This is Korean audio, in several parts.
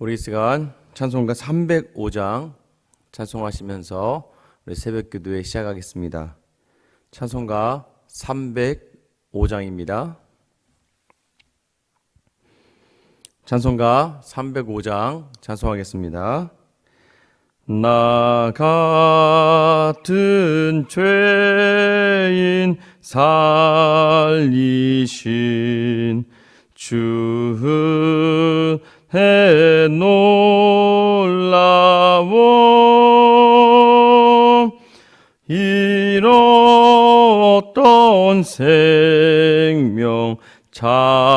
우리 이 시간 찬송가 305장 찬송하시면서 우리 새벽 기도회 시작하겠습니다. 찬송가 305장입니다. 찬송가 305장 찬송하겠습니다. 나 같은 죄인 살리신 주 의 놀라워 잃었던 생명 찾았고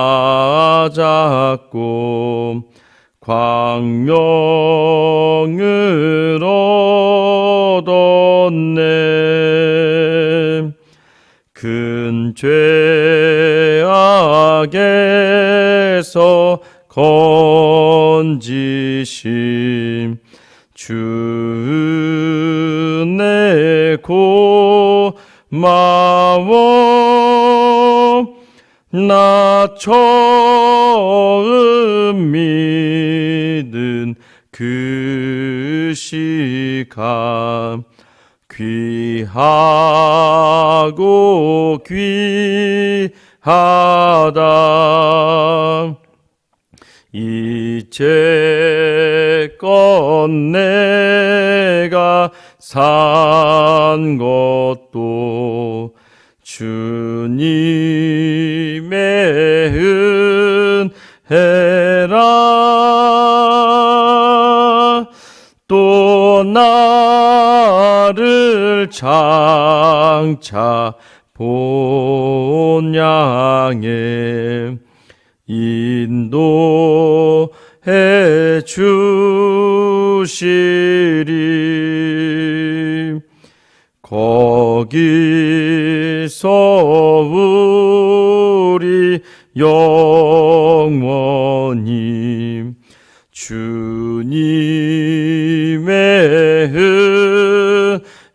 광명을 얻었네. 큰 죄악에서 건지심. 주내 고마워. 나 처음 믿은 그 시간. 귀하고 귀하다 이제껏 내가 산 것도 주님의 은혜라. 또 나를 장차 본향에 인도해 주시리. 거기서 우리 영원히 주님의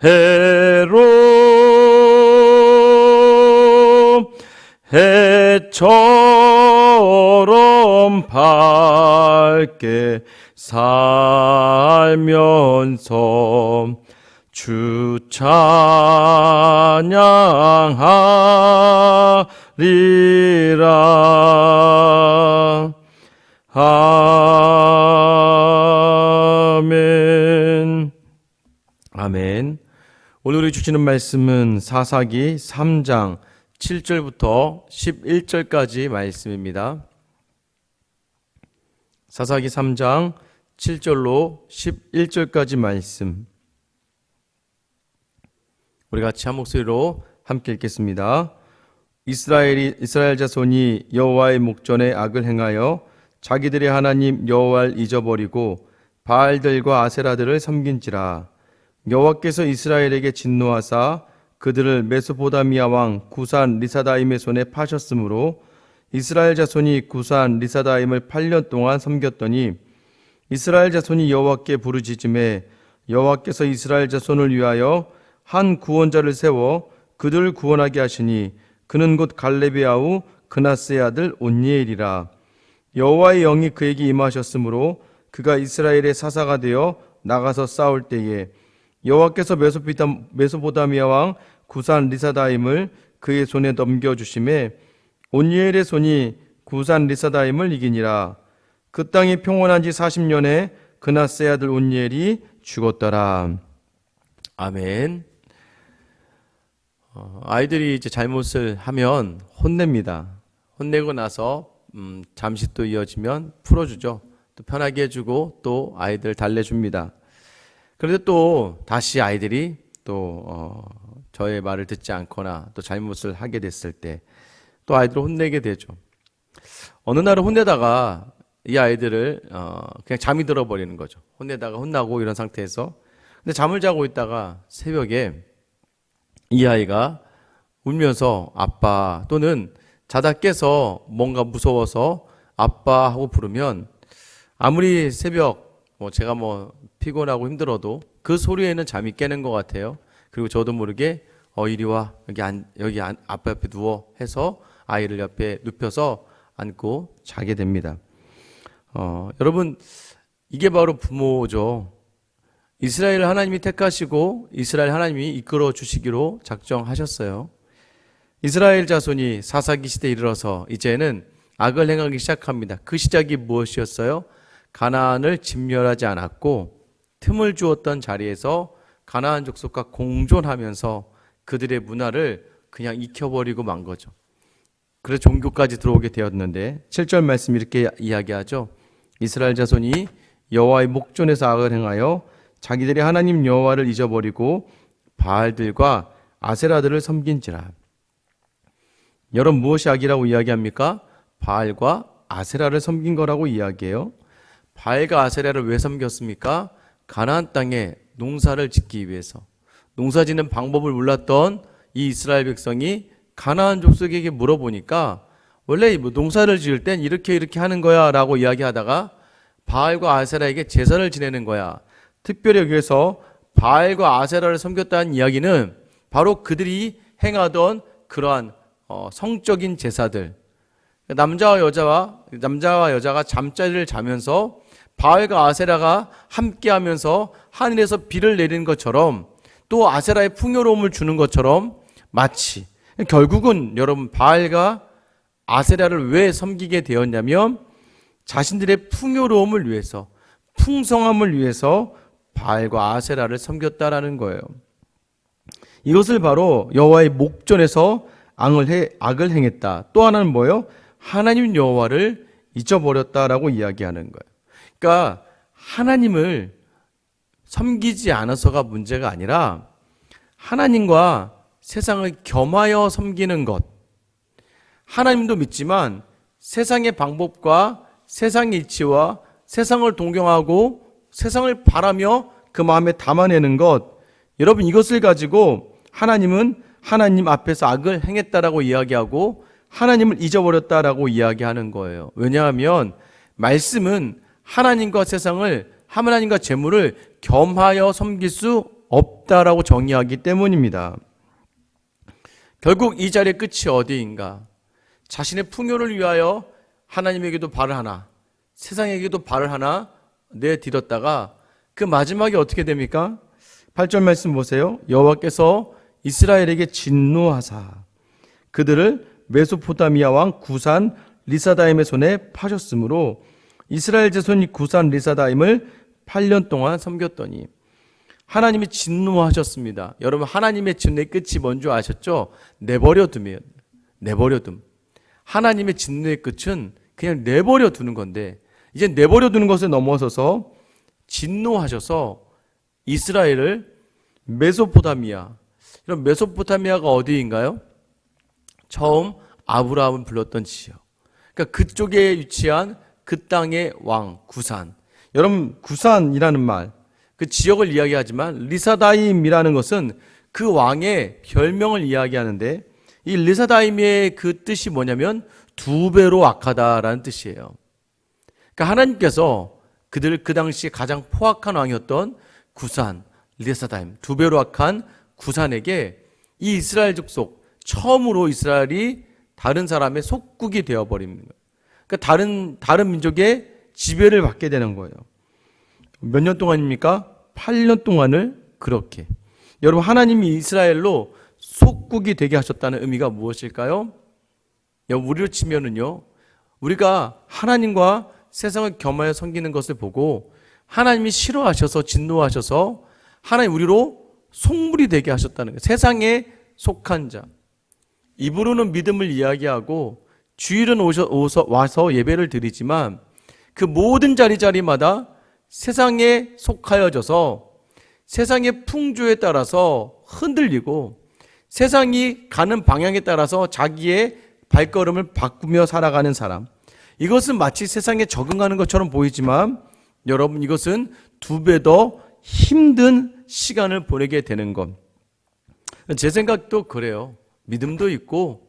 은혜로 해처 럼 밝게 살면서 주 찬양하리라. 아멘. 아멘. 오늘 우리 주시는 말씀은 사사기 3장 7절부터 11절까지 말씀입니다. 사사기 3장 7절로 11절까지 말씀. 우리 같이 한 목소리로 함께 읽겠습니다. 이스라엘이 이스라엘 자손이 여호와의 목전에 악을 행하여 자기들의 하나님 여호와를 잊어버리고 바알들과 아세라들을 섬긴지라 여호와께서 이스라엘에게 진노하사 그들을 메소포다미아 왕 구산 리사다임의 손에 파셨으므로 이스라엘 자손이 구산 리사다임을 8년 동안 섬겼더니 이스라엘 자손이 여호와께 부르짖음에 여호와께서 이스라엘 자손을 위하여 한 구원자를 세워 그들을 구원하게 하시니 그는 곧 갈렙의 아우 그나스의 아들 온니엘이라. 여호와의 영이 그에게 임하셨으므로 그가 이스라엘의 사사가 되어 나가서 싸울 때에 여호와께서 메소피다, 메소포다미아 왕 구산 리사다임을 그의 손에 넘겨 주심에 온니엘의 손이 구산 리사다임을 이기니라. 그 땅이 평온한 지 40년에 그나스의 아들 온니엘이 죽었더라. 아멘. 어, 아이들이 이제 잘못을 하면 혼냅니다. 혼내고 나서 음, 잠시 또 이어지면 풀어주죠. 또 편하게 해주고 또 아이들 달래줍니다. 그런데 또 다시 아이들이 또 어, 저의 말을 듣지 않거나 또 잘못을 하게 됐을 때 또 아이들을 혼내게 되죠. 어느 날은 혼내다가 이 아이들을 어, 그냥 잠이 들어버리는 거죠. 혼내다가 혼나고 이런 상태에서 근데 잠을 자고 있다가 새벽에 이 아이가 울면서 아빠 또는 자다 깨서 뭔가 무서워서 아빠 하고 부르면 아무리 새벽 뭐 제가 뭐 피곤하고 힘들어도 그 소리에는 잠이 깨는 것 같아요. 그리고 저도 모르게 어 이리 와 여기 안 여기 안, 아빠 옆에 누워 해서 아이를 옆에 눕혀서 안고 자게 됩니다. 어 여러분 이게 바로 부모죠. 이스라엘 하나님이 택하시고 이스라엘 하나님이 이끌어 주시기로 작정하셨어요. 이스라엘 자손이 사사기 시대에 이르러서 이제는 악을 행하기 시작합니다. 그 시작이 무엇이었어요? 가나안을 진멸하지 않았고 틈을 주었던 자리에서 가나안 족속과 공존하면서 그들의 문화를 그냥 익혀버리고 만 거죠. 그래서 종교까지 들어오게 되었는데 7절 말씀 이렇게 이야기하죠. 이스라엘 자손이 여호와의 목전에서 악을 행하여 자기들의 하나님 여호와를 잊어버리고 바알들과 아세라들을 섬긴지라. 여러분 무엇이 악이라고 이야기합니까? 바알과 아세라를 섬긴 거라고 이야기해요. 바알과 아세라를 왜 섬겼습니까? 가나안 땅에 농사를 짓기 위해서. 농사 짓는 방법을 몰랐던 이 이스라엘 백성이 가나안 족속에게 물어보니까 원래 뭐 농사를 지을 땐 이렇게 이렇게 하는 거야라고 이야기하다가 바알과 아세라에게 제사를 지내는 거야. 특별히 여기에서 바알과 아세라를 섬겼다는 이야기는 바로 그들이 행하던 그러한 어, 성적인 제사들. 남자와 여자와 남자와 여자가 잠자리를 자면서 바알과 아세라가 함께하면서 하늘에서 비를 내리는 것처럼 또 아세라의 풍요로움을 주는 것처럼 마치 결국은 여러분 바알과 아세라를 왜 섬기게 되었냐면 자신들의 풍요로움을 위해서 풍성함을 위해서 바알과 아세라를 섬겼다라는 거예요. 이것을 바로 여호와의 목전에서 악을 해 악을 행했다. 또 하나는 뭐예요? 하나님 여호와를 잊어버렸다라고 이야기하는 거예요. 그러니까 하나님을 섬기지 않아서가 문제가 아니라 하나님과 세상을 겸하여 섬기는 것. 하나님도 믿지만 세상의 방법과 세상의 이치와 세상을 동경하고 세상을 바라며 그 마음에 담아내는 것. 여러분 이것을 가지고 하나님은 하나님 앞에서 악을 행했다라고 이야기하고 하나님을 잊어버렸다라고 이야기하는 거예요. 왜냐하면 말씀은 하나님과 세상을 하나님과 재물을 겸하여 섬길 수 없다라고 정의하기 때문입니다. 결국 이 자리의 끝이 어디인가? 자신의 풍요를 위하여 하나님에게도 발을 하나, 세상에게도 발을 하나 내디뎠다가 그 마지막에 어떻게 됩니까? 8절 말씀 보세요. 여호와께서 이스라엘에게 진노하사 그들을 메소포타미아 왕 구산 리사다임의 손에 파셨으므로 이스라엘 자손이 구산 리사다임을 8년 동안 섬겼더니 하나님이 진노하셨습니다. 여러분 하나님의 진노의 끝이 뭔지 아셨죠? 내버려 두면 내버려 둠. 하나님의 진노의 끝은 그냥 내버려 두는 건데 이제 내버려 두는 것에 넘어서서 진노하셔서 이스라엘을 메소포타미아 이런 메소포타미아가 어디인가요? 처음 아브라함을 불렀던 지역. 그러니까 그쪽에 위치한 그 땅의 왕 구산. 여러분 구산이라는 말, 그 지역을 이야기하지만 리사다임이라는 것은 그 왕의 별명을 이야기하는데 이 리사다임의 그 뜻이 뭐냐면 두 배로 악하다라는 뜻이에요. 그러니까 하나님께서 그들 그 당시 가장 포악한 왕이었던 구산 리사다임 두 배로 악한 구산에게 이 이스라엘 족속 처음으로 이스라엘이 다른 사람의 속국이 되어 버립니다. 그러니까 다른 다른 민족의 지배를 받게 되는 거예요. 몇 년 동안입니까? 8년 동안을 그렇게. 여러분 하나님이 이스라엘로 속국이 되게 하셨다는 의미가 무엇일까요? 우리로 치면은요. 우리가 하나님과 세상을 겸하여 섬기는 것을 보고 하나님이 싫어하셔서 진노하셔서 하나님 우리로 속물이 되게 하셨다는 거예요. 세상에 속한 자. 입으로는 믿음을 이야기하고 주일은 오셔, 와서 예배를 드리지만 그 모든 자리자리마다 세상에 속하여져서 세상의 풍조에 따라서 흔들리고 세상이 가는 방향에 따라서 자기의 발걸음을 바꾸며 살아가는 사람. 이것은 마치 세상에 적응하는 것처럼 보이지만 여러분 이것은 두 배 더 힘든 시간을 보내게 되는 것. 제 생각도 그래요. 믿음도 있고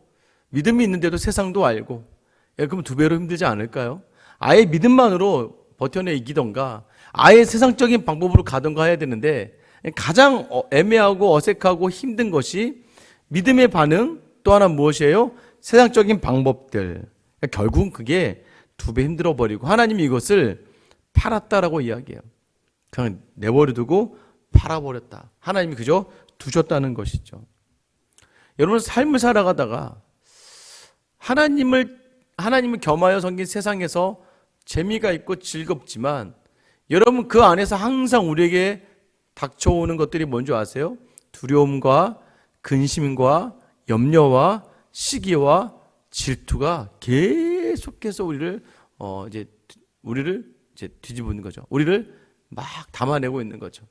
믿음이 있는데도 세상도 알고 예, 그럼 두 배로 힘들지 않을까요? 아예 믿음만으로 버텨내 이기던가 아예 세상적인 방법으로 가던가 해야 되는데 가장 어, 애매하고 어색하고 힘든 것이 믿음의 반응 또 하나 무엇이에요? 세상적인 방법들. 결국은 그게 두 배 힘들어 버리고 하나님이 이것을 팔았다라고 이야기해요. 그냥 내버려 두고 팔아버렸다. 하나님이 그저 두셨다는 것이죠. 여러분 삶을 살아가다가 하나님을 하나님을 겸하여 섬긴 세상에서 재미가 있고 즐겁지만 여러분 그 안에서 항상 우리에게 닥쳐오는 것들이 뭔지 아세요? 두려움과 근심과 염려와 시기와 질투가 계속해서 우리를 어 이제 우리를 이제 뒤집는 거죠. 우리를 막 담아내고 있는 거죠.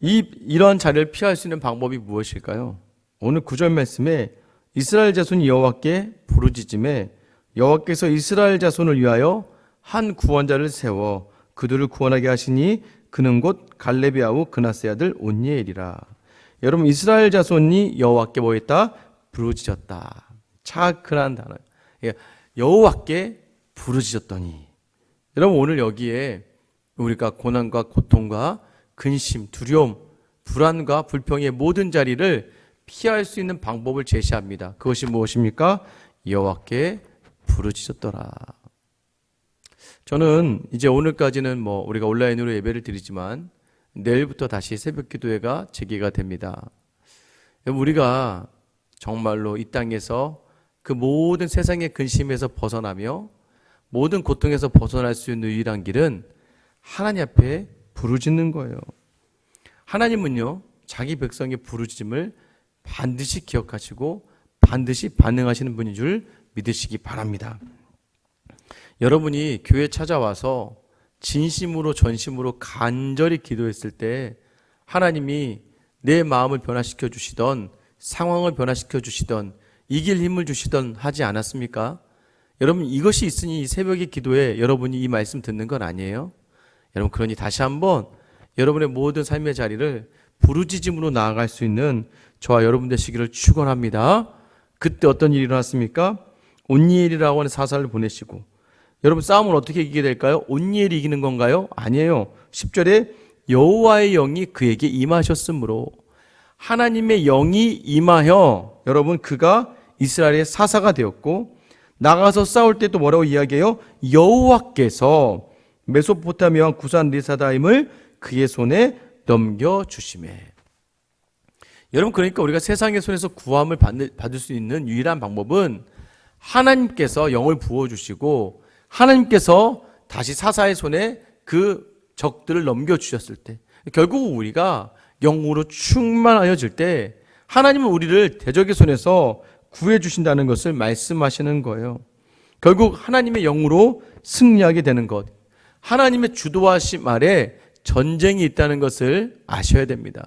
이 이런 자리를 피할 수 있는 방법이 무엇일까요? 오늘 구절 말씀에 이스라엘 자손이 여호와께 부르짖음에 여호와께서 이스라엘 자손을 위하여 한 구원자를 세워 그들을 구원하게 하시니 그는 곧 갈렙의 아우 그나스의 아들 온니엘이라. 여러분 이스라엘 자손이 여호와께 뭐했다? 부르짖었다. 차크란 단어. 예, 여호와께 부르짖었더니 여러분 오늘 여기에 우리가 고난과 고통과 근심, 두려움, 불안과 불평의 모든 자리를 피할 수 있는 방법을 제시합니다. 그것이 무엇입니까? 여호와께 부르짖었더라. 저는 이제 오늘까지는 뭐 우리가 온라인으로 예배를 드리지만 내일부터 다시 새벽 기도회가 재개가 됩니다. 우리가 정말로 이 땅에서 그 모든 세상의 근심에서 벗어나며 모든 고통에서 벗어날 수 있는 유일한 길은 하나님 앞에 부르짖는 거예요. 하나님은요, 자기 백성의 부르짖음을 반드시 기억하시고 반드시 반응하시는 분인 줄 믿으시기 바랍니다. 여러분이 교회 찾아와서 진심으로 전심으로 간절히 기도했을 때 하나님이 내 마음을 변화시켜 주시던 상황을 변화시켜 주시던 이길 힘을 주시던 하지 않았습니까? 여러분 이것이 있으니 이 새벽의 기도에 여러분이 이 말씀 듣는 건 아니에요? 여러분 그러니 다시 한번 여러분의 모든 삶의 자리를 부르짖음으로 나아갈 수 있는 저와 여러분 되시기를 축원합니다. 그때 어떤 일이 일어났습니까? 온니엘이라고 하는 사사를 보내시고 여러분 싸움을 어떻게 이기게 될까요? 온니엘이 이기는 건가요? 아니에요. 10절에 여호와의 영이 그에게 임하셨으므로 하나님의 영이 임하여 여러분 그가 이스라엘의 사사가 되었고 나가서 싸울 때 또 뭐라고 이야기해요? 여호와께서 메소포타미아 구산 리사다임을 그의 손에 넘겨 주심에 여러분 그러니까 우리가 세상의 손에서 구함을 받을 수 있는 유일한 방법은 하나님께서 영을 부어 주시고 하나님께서 다시 사사의 손에 그 적들을 넘겨 주셨을 때 결국 우리가 영으로 충만하여질 때 하나님은 우리를 대적의 손에서 구해 주신다는 것을 말씀하시는 거예요. 결국 하나님의 영으로 승리하게 되는 것. 하나님의 주도하심 아래 전쟁이 있다는 것을 아셔야 됩니다.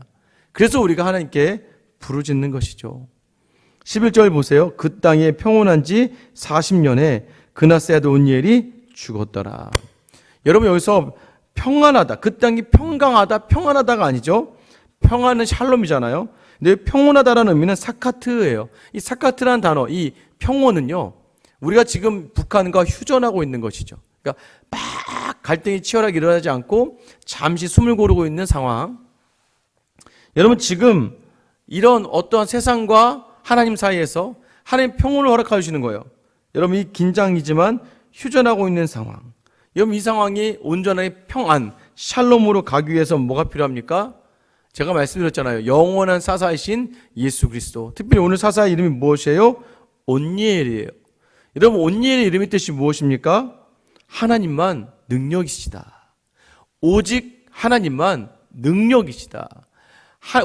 그래서 우리가 하나님께 부르짖는 것이죠. 11절 보세요. 그 땅에 평온한 지 40년에 그나세아드 온니엘이 죽었더라. 여러분 여기서 평안하다. 그 땅이 평강하다, 평안하다가 아니죠. 평안은 샬롬이잖아요. 근데 평온하다라는 의미는 사카트예요. 이 사카트라는 단어, 이 평온은요. 우리가 지금 북한과 휴전하고 있는 것이죠. 그러니까 막 갈등이 치열하게 일어나지 않고 잠시 숨을 고르고 있는 상황. 여러분 지금 이런 어떠한 세상과 하나님 사이에서 하나님 평온을 허락해 주시는 거예요. 여러분 이 긴장이지만 휴전하고 있는 상황. 여러분 이 상황이 온전하게 평안, 샬롬으로 가기 위해서 뭐가 필요합니까? 제가 말씀드렸잖아요. 영원한 사사이신 예수 그리스도. 특별히 오늘 사사의 이름이 무엇이에요? 온니엘이에요. 여러분 온니엘의 이름의 뜻이 무엇입니까? 하나님만 능력이시다. 오직 하나님만 능력이시다.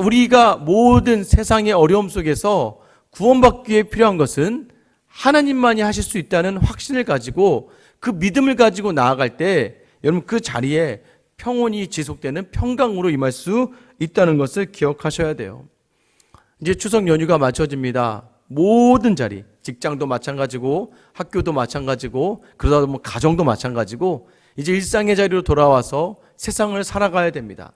우리가 모든 세상의 어려움 속에서 구원받기 위해 필요한 것은 하나님만이 하실 수 있다는 확신을 가지고 그 믿음을 가지고 나아갈 때 여러분 그 자리에 평온이 지속되는 평강으로 임할 수 있다는 것을 기억하셔야 돼요. 이제 추석 연휴가 맞춰집니다. 모든 자리, 직장도 마찬가지고 학교도 마찬가지고 그러다 보면 가정도 마찬가지고 이제 일상의 자리로 돌아와서 세상을 살아가야 됩니다.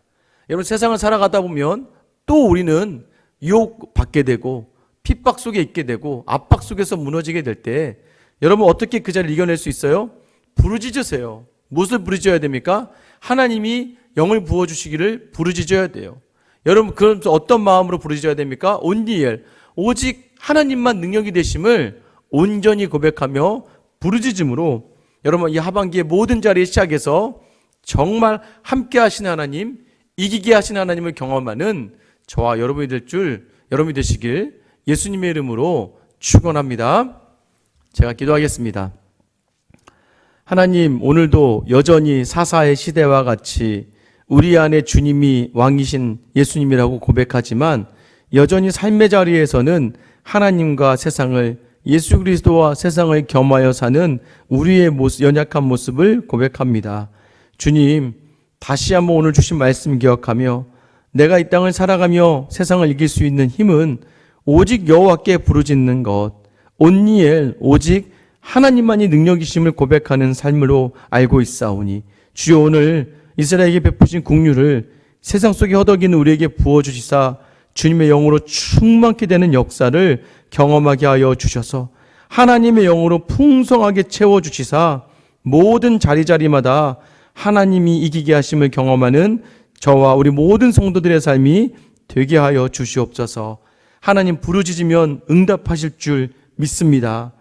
여러분 세상을 살아가다 보면 또 우리는 유혹 받게 되고 핍박 속에 있게 되고 압박 속에서 무너지게 될 때 여러분 어떻게 그 자리를 이겨낼 수 있어요? 부르짖으세요. 무엇을 부르짖어야 됩니까? 하나님이 영을 부어 주시기를 부르짖어야 돼요. 여러분 그럼 어떤 마음으로 부르짖어야 됩니까? 온디엘 오직 하나님만 능력이 되심을 온전히 고백하며 부르짖음으로 여러분 이 하반기의 모든 자리에 시작해서 정말 함께 하신 하나님, 이기게 하신 하나님을 경험하는 저와 여러분이 될 줄 여러분이 되시길 예수님의 이름으로 축원합니다. 제가 기도하겠습니다. 하나님, 오늘도 여전히 사사의 시대와 같이 우리 안에 주님이 왕이신 예수님이라고 고백하지만 여전히 삶의 자리에서는 하나님과 세상을 예수 그리스도와 세상을 겸하여 사는 우리의 모습, 연약한 모습을 고백합니다. 주님, 다시 한번 오늘 주신 말씀 기억하며 내가 이 땅을 살아가며 세상을 이길 수 있는 힘은 오직 여호와께 부르짖는 것, 온니엘 오직 하나님만이 능력이심을 고백하는 삶으로 알고 있사오니 주여 오늘 이스라엘에게 베푸신 국류를 세상 속에 허덕이는 우리에게 부어 주시사 주님의 영으로 충만케 되는 역사를 경험하게 하여 주셔서 하나님의 영으로 풍성하게 채워 주시사 모든 자리자리마다 하나님이 이기게 하심을 경험하는 저와 우리 모든 성도들의 삶이 되게 하여 주시옵소서. 하나님 부르짖으면 응답하실 줄 믿습니다.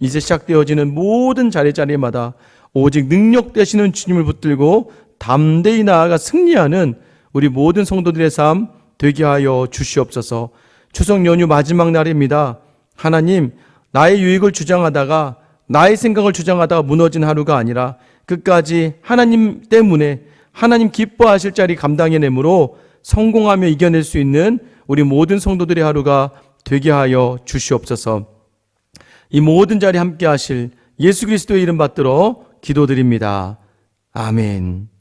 이제 시작되어지는 모든 자리자리마다 오직 능력 되시는 주님을 붙들고 담대히 나아가 승리하는 우리 모든 성도들의 삶 되게 하여 주시옵소서. 추석 연휴 마지막 날입니다. 하나님, 나의 유익을 주장하다가 나의 생각을 주장하다가 무너진 하루가 아니라 끝까지 하나님 때문에 하나님 기뻐하실 자리 감당해내므로 성공하며 이겨낼 수 있는 우리 모든 성도들의 하루가 되게 하여 주시옵소서. 이 모든 자리 함께 하실 예수 그리스도의 이름 받들어 기도드립니다. 아멘.